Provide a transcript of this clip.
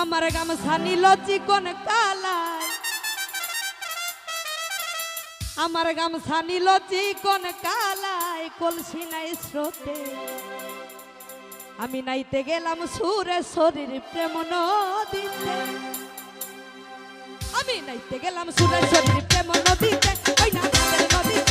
আমার গামছা লচি কোন কালাই আমার গামছা লচি চিকন কালাই কলসি নাই স্রোতে। আমি নাইতে গেলাম সুরে শরীর প্রেম নদীতে। আমি নাইতে গেলাম সুরে শরীর প্রেম নদীতে। ওই না নদীতে